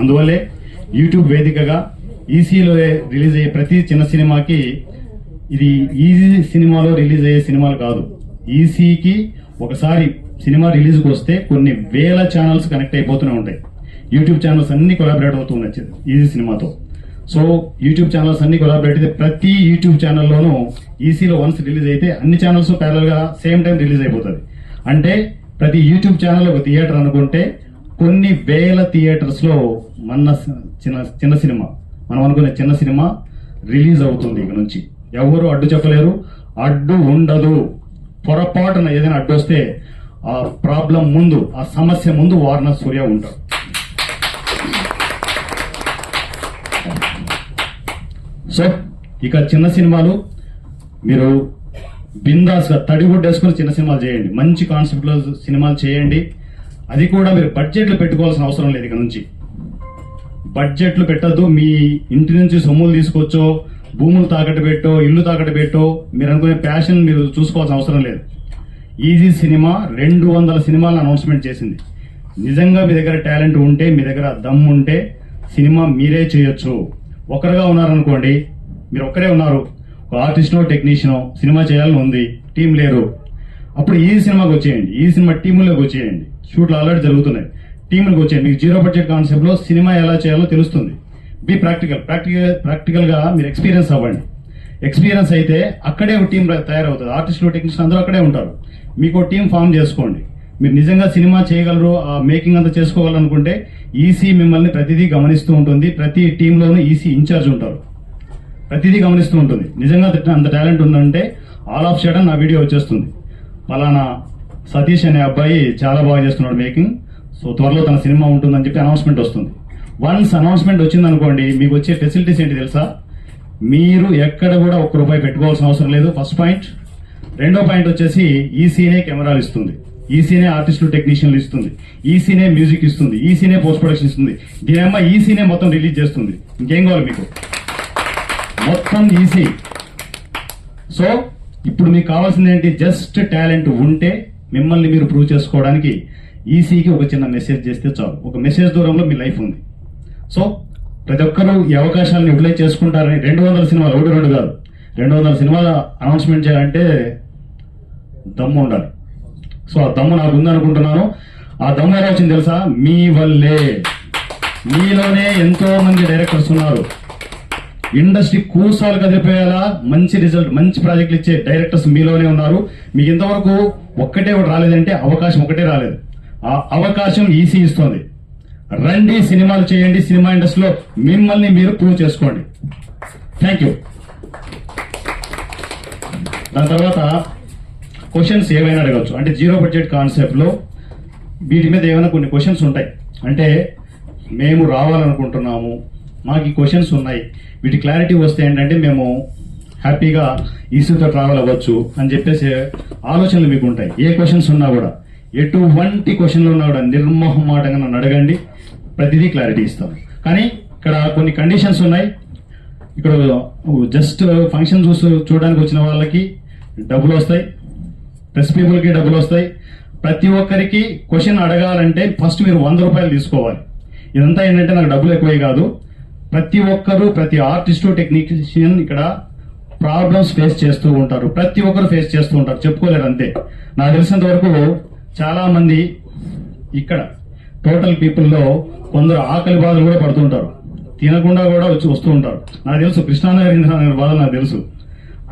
అందువల్లే యూట్యూబ్ వేదికగా ఈసీలో రిలీజ్ అయ్యే ప్రతి చిన్న సినిమాకి ఇది ఈజీ సినిమాలో రిలీజ్ అయ్యే సినిమాలు కాదు. ఈసీకి ఒకసారి సినిమా రిలీజ్కి వస్తే కొన్ని వేల ఛానల్స్ కనెక్ట్ అయిపోతూనే ఉంటాయి. యూట్యూబ్ ఛానల్స్ అన్ని కొలాబరేట్ అవుతూ ఉన్నాయి ఈజీ సినిమాతో. సో యూట్యూబ్ ఛానల్స్ అన్ని కొలాబరేట్ అయితే ప్రతి యూట్యూబ్ ఛానల్లోనూ ఈసీలో వన్స్ రిలీజ్ అయితే అన్ని ఛానల్స్ ప్యారల్గా సేమ్ టైం రిలీజ్ అయిపోతుంది. అంటే ప్రతి యూట్యూబ్ ఛానల్ ఒక థియేటర్ అనుకుంటే కొన్ని వేల థియేటర్స్లో మన చిన్న చిన్న సినిమా మనం అనుకునే చిన్న సినిమా రిలీజ్ అవుతుంది ఇక నుంచి. ఎవరు అడ్డు చెప్పలేరు అడ్డు ఉండదు. పొరపాటున ఏదైనా అడ్డు వస్తే ఆ ప్రాబ్లం ముందు ఆ సమస్య ముందు వార్న సూర్య ఉంటాడు. సో ఇక చిన్న సినిమాలు మీరు బిందాస్గా తడిగుడ్డేసుకుని చిన్న సినిమాలు చేయండి. మంచి కాన్సెప్ట్లో సినిమాలు చేయండి. అది కూడా మీరు బడ్జెట్లు పెట్టుకోవాల్సిన అవసరం లేదు ఇక నుంచి. బడ్జెట్లు పెట్టద్దు మీ ఇంటి నుంచి సొమ్ములు తీసుకొచ్చో భూములు తాకట్టు పెట్టో ఇల్లు తాకట్టు పెట్టో మీరు అనుకునే ప్యాషన్ మీరు చూసుకోవాల్సిన అవసరం లేదు. ఈజీ సినిమా రెండు వందల సినిమాలను అనౌన్స్మెంట్ చేసింది. నిజంగా మీ దగ్గర టాలెంట్ ఉంటే మీ దగ్గర దమ్ ఉంటే సినిమా మీరే చేయొచ్చు. ఒకరుగా ఉన్నారనుకోండి మీరు ఒక్కరే ఉన్నారు. ఒక ఆర్టిస్టో టెక్నీషియనో సినిమా చేయాలని ఉంది టీం లేరు. అప్పుడు ఈ సినిమాకి వచ్చేయండి. ఈ సినిమా టీములోకి వచ్చేయండి. షూట్లు ఆల్రెడీ జరుగుతున్నాయి. టీములకు వచ్చేయండి. మీకు జీరో బడ్జెట్ కాన్సెప్ట్లో సినిమా ఎలా చేయాలో తెలుస్తుంది. బి ప్రాక్టికల్ ప్రాక్టికల్ ప్రాక్టికల్గా మీరు ఎక్స్పీరియన్స్ అవ్వండి. ఎక్స్పీరియన్స్ అయితే అక్కడే ఒక టీం తయారవుతుంది. ఆర్టిస్టులు టెక్నీషియన్ అందరూ అక్కడే ఉంటారు. మీకు టీం ఫామ్ చేసుకోండి. మీరు నిజంగా సినిమా చేయగలరు ఆ మేకింగ్ అంతా చేసుకోవాలనుకుంటే ఈసీ మిమ్మల్ని ప్రతిదీ గమనిస్తూ ఉంటుంది. ప్రతి టీంలోనూ ఈసీ ఇన్ఛార్జ్ ఉంటారు. ప్రతిదీ గమనిస్తూ ఉంటుంది. నిజంగా అంత- అంత టాలెంట్ ఉందంటే ఆల్ ఆఫ్ షడన్ నా వీడియో వచ్చేస్తుంది. పలానా సతీష్ అనే అబ్బాయి చాలా బాగా చేస్తున్నాడు మేకింగ్. సో త్వరలో తన సినిమా ఉంటుందని చెప్పి అనౌన్స్మెంట్ వస్తుంది. వన్స్ అనౌన్స్మెంట్ వచ్చింది అనుకోండి మీకు వచ్చే ఫెసిలిటీస్ ఏంటి తెలుసా? మీరు ఎక్కడ కూడా ఒక్క రూపాయి పెట్టుకోవాల్సిన అవసరం లేదు ఫస్ట్ పాయింట్. రెండో పాయింట్ వచ్చేసి ఈసీనే కెమెరాలు ఇస్తుంది. ఈసీనే ఆర్టిస్టులు టెక్నీషియన్లు ఇస్తుంది. ఈసీనే మ్యూజిక్ ఇస్తుంది. ఈసీనే పోస్ట్ ప్రొడక్షన్ ఇస్తుంది. దీనమ్మ ఈసీనే మొత్తం రిలీజ్ చేస్తుంది. ఇంకేం కావాలి మీకు? మొత్తం ఈసీ సో ఇప్పుడు మీకు కావాల్సింది ఏంటి? జస్ట్ టాలెంట్ ఉంటే మిమ్మల్ని మీరు ప్రూవ్ చేసుకోవడానికి ఈసీకి ఒక చిన్న మెసేజ్ చేస్తే చాలు. ఒక మెసేజ్ దూరంలో మీ లైఫ్ ఉంది. సో ప్రతి ఒక్కరూ ఈ అవకాశాలను యూటిలైజ్ చేసుకుంటారని రెండు వందల సినిమాలు ఒకటి రెండు కాదు. రెండు వందల సినిమాలు అనౌన్స్మెంట్ చేయాలంటే దమ్ము ఉండాలి. సో ఆ దమ్ము నాకు ఉందనుకుంటున్నాను ఆ దమ్ము ఎలా వచ్చింది తెలుసా? మీ వల్లే. మీలోనే ఎంతో మంది డైరెక్టర్స్ ఉన్నారు. ఇండస్ట్రీ కూసాలు కదిలిపోయేలా మంచి రిజల్ట్ మంచి ప్రాజెక్టులు ఇచ్చే డైరెక్టర్స్ మీలోనే ఉన్నారు. మీకు ఇంతవరకు ఒక్కటే ఒకటి రాలేదంటే అవకాశం ఒకటే రాలేదు. ఆ అవకాశం ఈసీ ఇస్తుంది. రండి సినిమాలు చేయండి సినిమా ఇండస్ట్రీలో మిమ్మల్ని మీరు ప్రూవ్ చేసుకోండి. థ్యాంక్ యూ దాని తర్వాత క్వశ్చన్స్ ఏవైనా అడగచ్చు. అంటే జీరో బడ్జెట్ కాన్సెప్ట్లో వీటి మీద ఏమైనా కొన్ని క్వశ్చన్స్ ఉంటాయి. అంటే మేము రావాలనుకుంటున్నాము. మాకు ఈ క్వశ్చన్స్ ఉన్నాయి. వీటి క్లారిటీ వస్తే ఏంటంటే మేము హ్యాపీగా ఈసీతో ట్రావెల్ అవ్వచ్చు అని చెప్పేసి ఆలోచనలు మీకు ఉంటాయి. ఏ క్వశ్చన్స్ ఉన్నా కూడా ఎటువంటి క్వశ్చన్లు ఉన్నా కూడా నిర్మోహమాటంగా నన్ను అడగండి. ప్రతిదీ క్లారిటీ ఇస్తాం. కానీ ఇక్కడ కొన్ని కండిషన్స్ ఉన్నాయి. ఇక్కడ జస్ట్ ఫంక్షన్ చూసి చూడడానికి వచ్చిన వాళ్ళకి డబ్బులు వస్తాయి. ప్రెస్ పీపుల్కి డబ్బులు వస్తాయి. ప్రతి ఒక్కరికి క్వశ్చన్ అడగాలంటే ఫస్ట్ మీరు వంద రూపాయలు తీసుకోవాలి. ఇదంతా ఏంటంటే నాకు డబ్బులు ఎక్కువే కాదు. ప్రతి ఒక్కరు ప్రతి ఆర్టిస్టు టెక్నీషియన్ ఇక్కడ ప్రాబ్లమ్స్ ఫేస్ చేస్తూ ఉంటారు. ప్రతి ఒక్కరు ఫేస్ చేస్తూ ఉంటారు. చెప్పుకోలేరు అంతే. నాకు తెలిసినంత వరకు చాలా మంది ఇక్కడ టోటల్ పీపుల్లో కొందరు ఆకలి బాధలు కూడా పడుతుంటారు తినకుండా కూడా వచ్చి వస్తూ ఉంటారు. నాకు తెలుసు కృష్ణానగర్ ఇంద్రానగర్ బాధలు నాకు తెలుసు.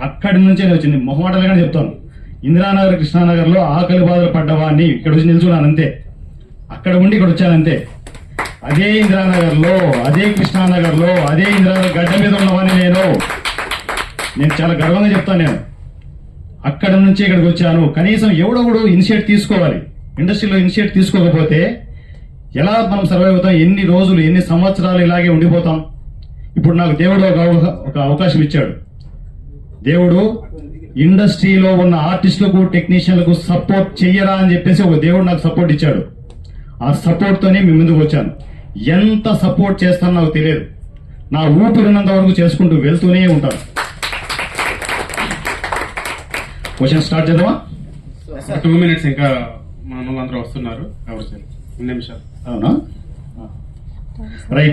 అక్కడి నుంచే వచ్చింది. మొహమాటలుగానే చెప్తాను. ఇందిరానగర్ కృష్ణానగర్లో ఆకలి బాధలు పడ్డవాడిని ఇక్కడ వచ్చి నిల్చున్నాను అంతే. అక్కడ ఉండి ఇక్కడ వచ్చానంతే అదే ఇందిరానగర్లో అదే కృష్ణానగర్లో అదే ఇందిరానగర్ గడ్డ మీద ఉన్నవాడిని నేను. నేను చాలా గర్వంగా చెప్తాను నేను. అక్కడ నుంచి ఇక్కడికి వచ్చాను. కనీసం ఎవడొకడు ఇనిషియేట్ తీసుకోవాలి. ఇండస్ట్రీలో ఇనిషియేట్ తీసుకోకపోతే ఎలా మనం సర్వైవ్ అవుతాం? ఎన్ని రోజులు ఎన్ని సంవత్సరాలు ఇలాగే ఉండిపోతాం? ఇప్పుడు నాకు దేవుడు ఒక ఒక అవకాశం ఇచ్చాడు. దేవుడు ఇండస్ట్రీలో ఉన్న ఆర్టిస్టులకు టెక్నీషియన్లకు సపోర్ట్ చెయ్యరా అని చెప్పేసి ఒక దేవుడు నాకు సపోర్ట్ ఇచ్చాడు. ఆ సపోర్ట్తోనే మేము మీ ముందుకు వచ్చాను. ఎంత సపోర్ట్ చేస్తానో నాకు తెలియదు. నా ఊపిరినంత వరకు చేసుకుంటూ వెళ్తూనే ఉంటాను. క్వశ్చన్ స్టార్ట్ చేద్దామా? టూ మినిట్స్ ఇంకా మన అందరూ వస్తున్నారు. ఎవరు నిమిషాలు అవునా? రైట్